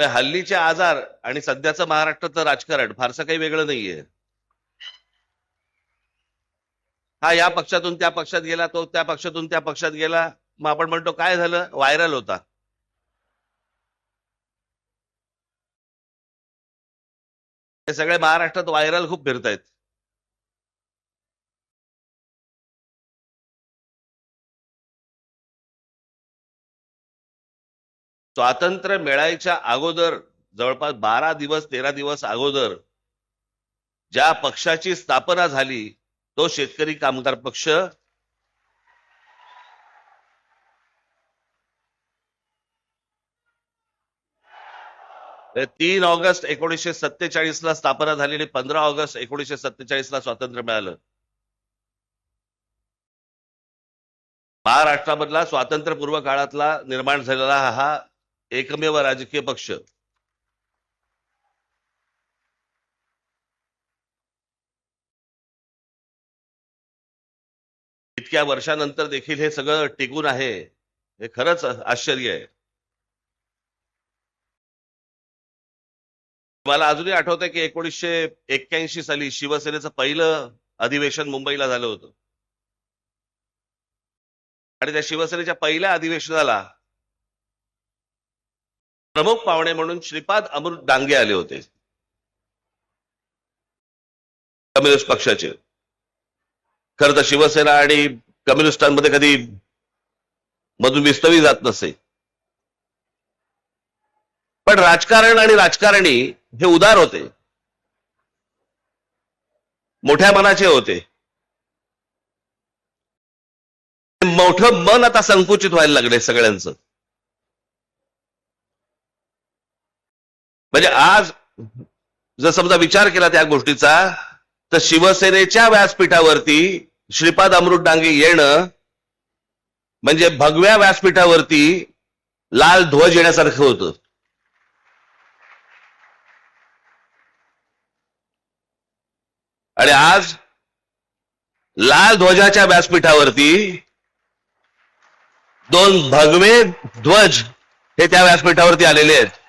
हल्लीचे आजार आणि सध्याचं महाराष्ट्राचं राजकारण फारसं काही वेगळं नाहीये. हा या पक्षातून त्या पक्षात गेला तो त्या पक्षातून त्या पक्षात गेला. मग आपण म्हणतो काय झालं? व्हायरल होता. हे सगळे महाराष्ट्रात व्हायरल खूप फिरतायत. स्वातंत्र्य मिळायच्या अगोदर जवळपास बारा दिवस तेरा दिवस अगोदर ज्या पक्षाची स्थापना झाली तो शेतकरी कामगार पक्ष तीन ऑगस्ट एकोणीसशे सत्तेचाळीस ला स्थापना झालेली पंधरा ऑगस्ट एकोणीसशे सत्तेचाळीस ला स्वातंत्र्य मिळालं. महाराष्ट्रामधला स्वातंत्र्यपूर्व काळातला निर्माण झालेला हा एकमेव राजकीय पक्ष. इतक्या वर्षानंतर देखील हे सगळं टिकून आहे हे खरंच आश्चर्य आहे. मला अजूनही आठवतंय की एकोणीसशे एक्क्याऐंशी साली शिवसेनेचं पहिलं अधिवेशन मुंबईला झालं होतं. आणि त्या शिवसेनेच्या पहिल्या अधिवेशनाला प्रमुख पाहुणे म्हणून श्रीपाद अमृत डांगे आले होते. कम्युनिस्ट पक्षाचे. खर तर शिवसेना आणि कम्युनिस्टांमध्ये कधी मधून विस्तवी जात नसे. पण राजकारण आणि राजकारणी हे उदार होते. मोठ्या मनाचे होते. मोठं मन आता संकुचित व्हायला लागले सगळ्यांचं. म्हणजे आज जर समजा विचार केला त्या गोष्टीचा तर शिवसेनेच्या व्यासपीठावरती श्रीपाद अमृत डांगे येणं म्हणजे भगव्या व्यासपीठावरती लाल ध्वज येण्यासारखं होतं. आणि आज लाल ध्वजाच्या व्यासपीठावरती दोन भगवे ध्वज हे त्या व्यासपीठावरती आलेले आहेत.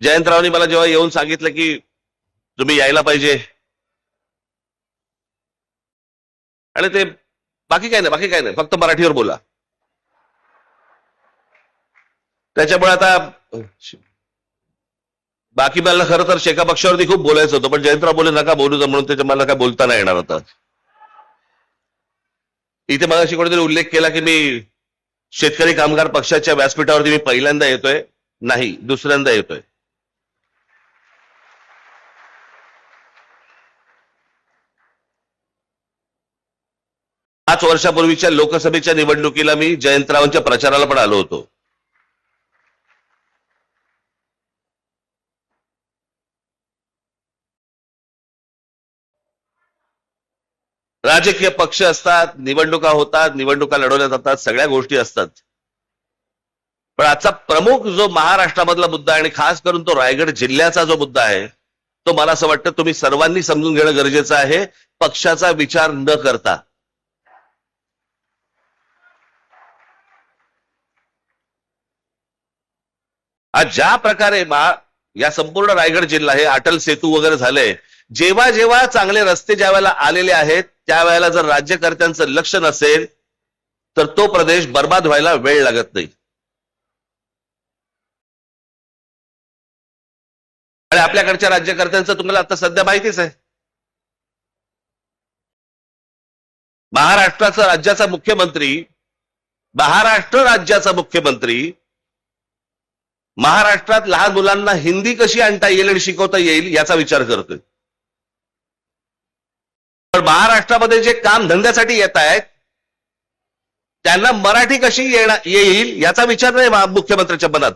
जयंतरावनी मला जेव्हा येऊन सांगितलं की तुम्ही यायला पाहिजे. आणि ते बाकी काय नाही बाकी काय नाही फक्त मराठीवर बोला. त्याच्यामुळे आता बाकी मला खरं तर शेका पक्षावरती खूप बोलायचं होतं पण जयंतराव बोले नका बोलू म्हणून त्याच्या मला काय बोलता नाही येणार आता. इथे मगाशी कोणीतरी उल्लेख केला की मी शेतकरी कामगार पक्षाच्या व्यासपीठावरती मी पहिल्यांदा येतोय नाही दुसऱ्यांदा येतोय. पाच वर्षापूर्वीच्या लोकसभेच्या निवडणुकीला मी जयंतरावांच्या प्रचाराला पण आलो होतो. राजकीय पक्ष असतात निवडणुका होतात निवडणुका लढवल्या जातात सगळ्या गोष्टी असतात. पण आजचा प्रमुख जो महाराष्ट्रामधला मुद्दा आणि खास करून तो रायगड जिल्ह्याचा जो मुद्दा आहे तो मला असं वाटतं तुम्ही सर्वांनी समजून घेणं गरजेचं आहे पक्षाचा विचार न करता. आज ज्या प्रकारे मा- या संपूर्ण रायगड जिल्हा हे अटल सेतू वगैरे झालंय जेव्हा जेव्हा चांगले रस्ते ज्या वेळेला आलेले आहेत त्यावेळेला जर राज्यकर्त्यांचं लक्ष नसेल तर तो प्रदेश बर्बाद व्हायला वेळ लागत नाही. आणि आपल्याकडच्या राज्यकर्त्यांचं तुम्हाला आता सध्या माहितीच आहे. महाराष्ट्राचा राज्याचा मुख्यमंत्री महाराष्ट्र राज्याचा मुख्यमंत्री महाराष्ट्रात लहान मुलांना हिंदी कशी आणता येईल आणि शिकवता येईल याचा विचार करतोय. पण महाराष्ट्रामध्ये जे काम धंद्यासाठी येत आहेत त्यांना मराठी कशी येणार येईल याचा विचार नाही मुख्यमंत्र्यांच्या मनात.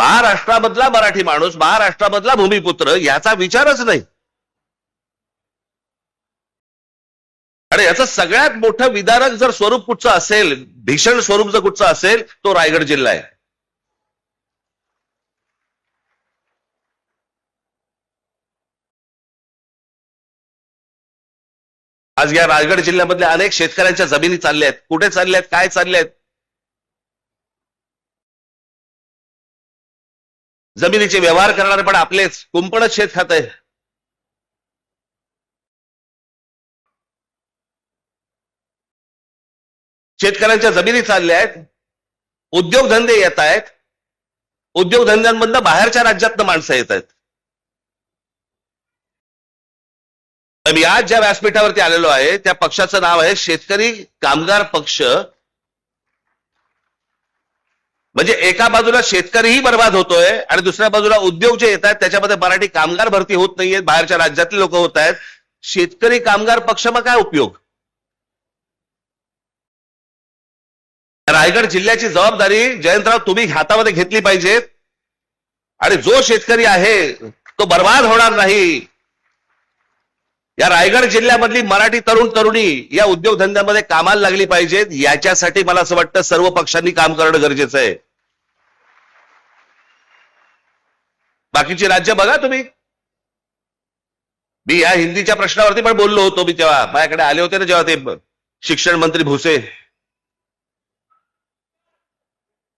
महाराष्ट्रामधला मराठी माणूस महाराष्ट्रामधला भूमिपुत्र याचा विचारच नाही. आणि याचं सगळ्यात मोठं विदारक जर स्वरूप कुठचं असेल भीषण स्वरूप जर कुठचं असेल तो रायगड जिल्हा आहे. आज या रायगड जिल्ह्यामधल्या अनेक शेतकऱ्यांच्या जमिनी चालल्या आहेत. कुठे चालल्या आहेत? काय चालल्या आहेत? जमिनीचे व्यवहार करणारे पण आपलेच. कुंपणच शेत खात आहे. शेतकऱ्यांच्या जमिनी चालल्या आहेत उद्योगधंदे येत आहेत उद्योगधंद्यांमधनं बाहेरच्या राज्यातनं माणसं येत आहेत. मी आज ज्या व्यासपीठावरती आलेलो आहे त्या पक्षाचं नाव आहे शेतकरी कामगार पक्ष. म्हणजे एका बाजूला शेतकरीही बर्बाद होतोय आणि दुसऱ्या बाजूला उद्योग जे येत आहेत त्याच्यामध्ये मराठी कामगार भरती होत नाहीयेत बाहेरच्या राज्यातले लोक होत आहेत. शेतकरी कामगार पक्ष मग काय उपयोग? रायगड जिल्ह्याची जबाबदारी जयंतराव तुम्ही हातामध्ये घेतली पाहिजेत. आणि जो शेतकरी आहे तो बर्बाद होणार नाही. या रायगड जिल्ह्यामधली मराठी तरुण तरुणी या उद्योगधंद्यामध्ये कामाला लागली पाहिजेत. याच्यासाठी मला असं वाटतं सर्व पक्षांनी काम करणं गरजेचं आहे. बाकीची राज्य बघा तुम्ही. मी या हिंदीच्या प्रश्नावरती पण बोललो होतो मी तेव्हा. माझ्याकडे आले होते ना जेव्हा ते शिक्षण मंत्री भुसे.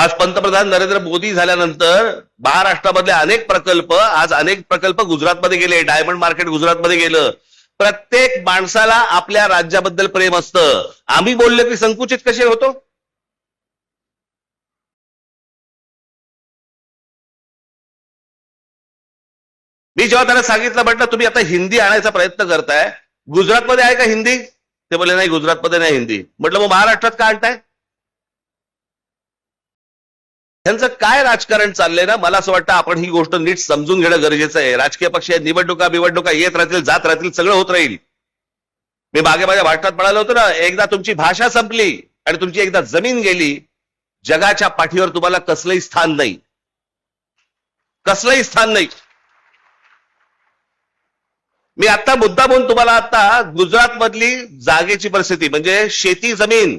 आज पंतप्रधान नरेंद्र मोदी झाल्यानंतर महाराष्ट्रामधले अनेक प्रकल्प आज अनेक प्रकल्प गुजरातमध्ये गेले. डायमंड मार्केट गुजरातमध्ये गेलं. प्रत्येक माणसाला आपल्या राज्याबद्दल प्रेम असतं. आम्ही बोललो की संकुचित कसे होतो? मी जेव्हा त्यांना सांगितलं म्हटलं तुम्ही आता हिंदी आणायचा प्रयत्न करताय. गुजरातमध्ये आहे का हिंदी? ते बोलले नाही गुजरातमध्ये नाही हिंदी. म्हटलं मग महाराष्ट्रात का आणताय? त्यांचं काय राजकारण चाललंय ना? मला असं वाटतं आपण ही गोष्ट नीट समजून घेणं गरजेचं आहे. राजकीय पक्ष निवडणुका बिवडणुका येत राहतील जात राहतील सगळं होत राहील. मी मागे माझ्या भाषणात म्हणालो होतो ना एकदा तुमची भाषा संपली आणि तुमची एकदा जमीन गेली जगाच्या पाठीवर तुम्हाला कसलंही स्थान नाही. कसलंही स्थान नाही. मी आता मुद्दा म्हणून तुम्हाला आता गुजरात मधली जागेची परिस्थिती म्हणजे शेती जमीन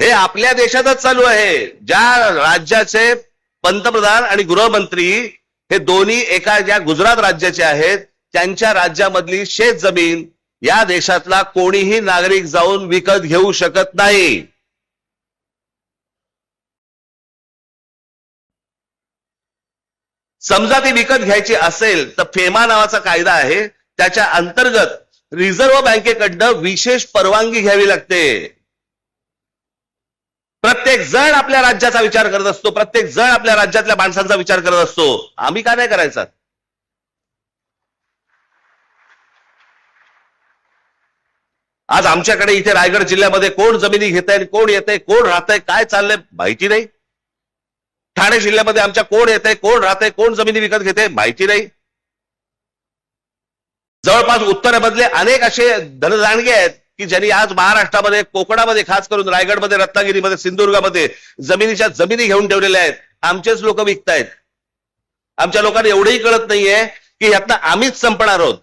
हे आपल्या देशातच चालू आहे. ज्या राज्याचे पंतप्रधान आणि गृहमंत्री हे दोन्ही एका ज्या गुजरात राज्याचे आहेत त्यांच्या राज्यामधली शेत जमीन या देशातला कोणीही नागरिक जाऊन विकत घेऊ शकत नाही. समजा ती विकत घ्यायची असेल तर फेमा नावाचा कायदा आहे. त्याच्या अंतर्गत रिझर्व्ह बँकेकडनं विशेष परवानगी घ्यावी लागते. प्रत्येक जण आपल्या राज्याचा विचार करत असतो प्रत्येक जण आपल्या राज्यातल्या माणसांचा विचार करत असतो. आम्ही का नाही करायचा? आज आमच्याकडे इथे रायगड जिल्ह्यामध्ये कोण जमिनी घेत आहे कोण येत आहे कोण राहत आहे काय चाललंय माहिती नाही. ठाणे जिल्ह्यामध्ये आमच्या कोण येत आहे कोण राहत आहे कोण जमिनी विकत घेते माहिती नाही. जवळपास उत्तरेमधले अनेक असे धनदांडगे आहेत की ज्यांनी आज महाराष्ट्रामध्ये कोकणामध्ये खास करून रायगडमध्ये रत्नागिरीमध्ये सिंधुदुर्गामध्ये जमिनीच्या जमिनी घेऊन ठेवलेल्या आहेत. आमचेच लोक विकतायत. आमच्या लोकांना एवढंही कळत नाहीये की यातनं आम्हीच संपणार आहोत.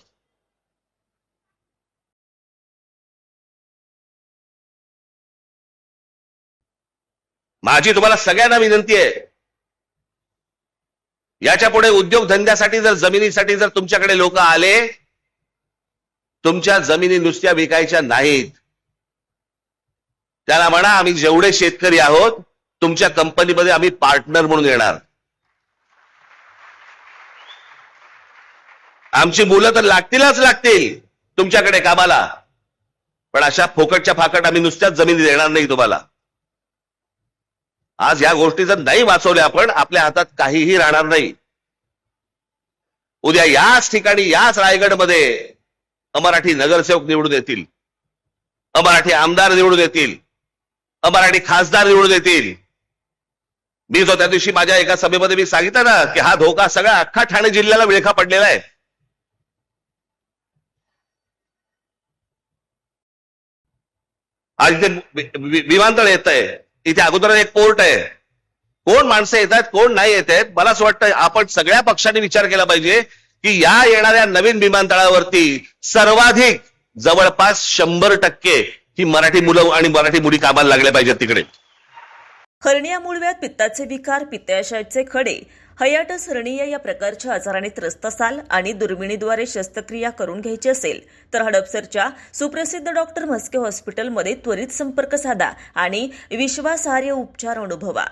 माझी तुम्हाला सगळ्यांना विनंती आहे. याच्यापुढे उद्योगधंद्यासाठी जर जमिनीसाठी जर तुमच्याकडे लोक आले तुमच्या जमिनी नुसत्या विकायच्या नाहीत. त्याला म्हणा आम्ही जेवढे शेतकरी आहोत तुमच्या कंपनीमध्ये आम्ही पार्टनर म्हणून येणार. आमची मुलं तर लागतीलच लागतील तुमच्याकडे कामाला. पण अशा फोकटच्या फाकट आम्ही नुसत्याच जमिनी देणार नाही तुम्हाला. आज या गोष्टी जर नाही वाचवल्या आपण आपल्या हातात काहीही राहणार नाही. उद्या याच ठिकाणी याच रायगडमध्ये अमराठी नगरसेवक निवडून येतील. अमराठी आमदार निवडून येतील. अमराठी खासदार निवडून येतील. मी तो त्या दिवशी माझ्या एका सभेमध्ये मी सांगितलं ना की हा धोका सगळा अख्खा ठाणे जिल्ह्याला विळखा पडलेला आहे. आज इथे विमानतळ येत आहे. इथे अगोदर एक पोर्ट आहे. कोण माणसं येत आहेत कोण नाही येत आहेत? मला असं वाटतं आपण सगळ्या पक्षांनी विचार केला पाहिजे की या येणाऱ्या नवीन विमानतळावरती सर्वाधिक जवळपास शंभर टक्के ही मराठी मुलं आणि मराठी मुली कामाला लागल्या पाहिजेत तिकडे. हर्निया मुळव्यात पित्ताचे विकार पित्ताशयाचे खडे हयाटस हर्निया या प्रकारच्या आजाराने त्रस्त असाल आणि दुर्मिणीद्वारे शस्त्रक्रिया करून घ्यायची असेल तर हडपसरच्या सुप्रसिद्ध डॉक्टर म्हस्के हॉस्पिटलमध्ये त्वरित संपर्क साधा आणि विश्वासार्ह उपचार अनुभवा.